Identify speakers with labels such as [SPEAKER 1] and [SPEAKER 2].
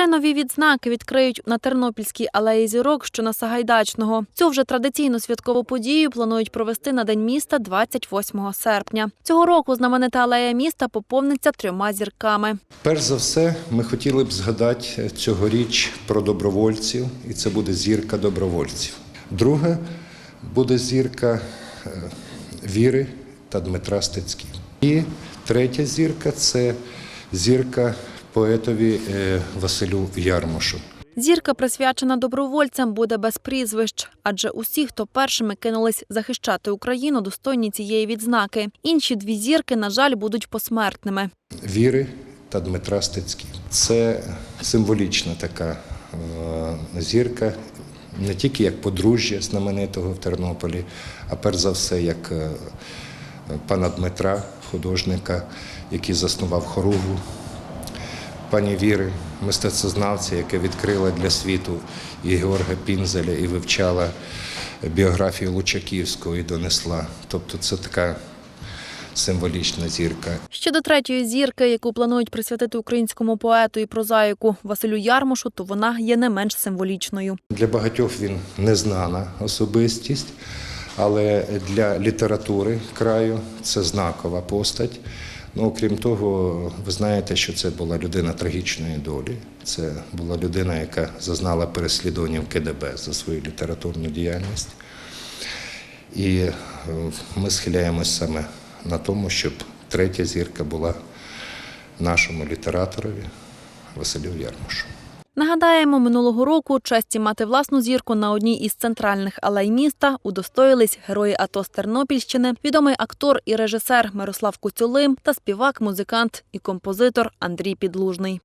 [SPEAKER 1] Три нові відзнаки відкриють на Тернопільській алеї зірок, що на Сагайдачного. Цю вже традиційну святкову подію планують провести на день міста 28 серпня. Цього року знаменита алея міста поповниться трьома зірками.
[SPEAKER 2] Перш за все, ми хотіли б згадати цьогоріч про добровольців, і це буде зірка добровольців. Друге буде зірка е, Віри та Дмитра Стецьків. І третя зірка це зірка поетові е, Василю Ярмошу.
[SPEAKER 1] Зірка, присвячена добровольцям, буде без прізвищ, адже усі, хто першими кинулись захищати Україну, достойні цієї відзнаки. Інші дві зірки, на жаль, будуть посмертними.
[SPEAKER 2] Віри та Дмитра Стецьків. Це символічна така е, зірка, не тільки як подружжя знаменитого в Тернополі, а перш за все як е, пана Дмитра, художника, який заснував хоругву, пані Віри, мистецтвознавця, яка відкрила для світу і Георга Пінзеля, і вивчала біографію Лучаківського і донесла. Тобто це така символічна зірка.
[SPEAKER 1] Щодо третьої зірки, яку планують присвятити українському поету і прозаїку Василю Ярмошу, то вона є не менш символічною.
[SPEAKER 2] Для багатьох він незнана особистість, але для літератури краю це знакова постать. Ну, окрім того, ви знаєте, що це була людина трагічної долі. Це була людина, яка зазнала переслідування в КДБ за свою літературну діяльність. І е, ми схиляємось саме на тому, щоб третя зірка була нашому літераторові Василю Ярмошу.
[SPEAKER 1] Нагадаємо, минулого року честі мати власну зірку на одній із центральних алей міста удостоїлись герої АТО з Тернопільщини, відомий актор і режисер Мирослав Куцюлим та співак, музикант і композитор Андрій Підлужний.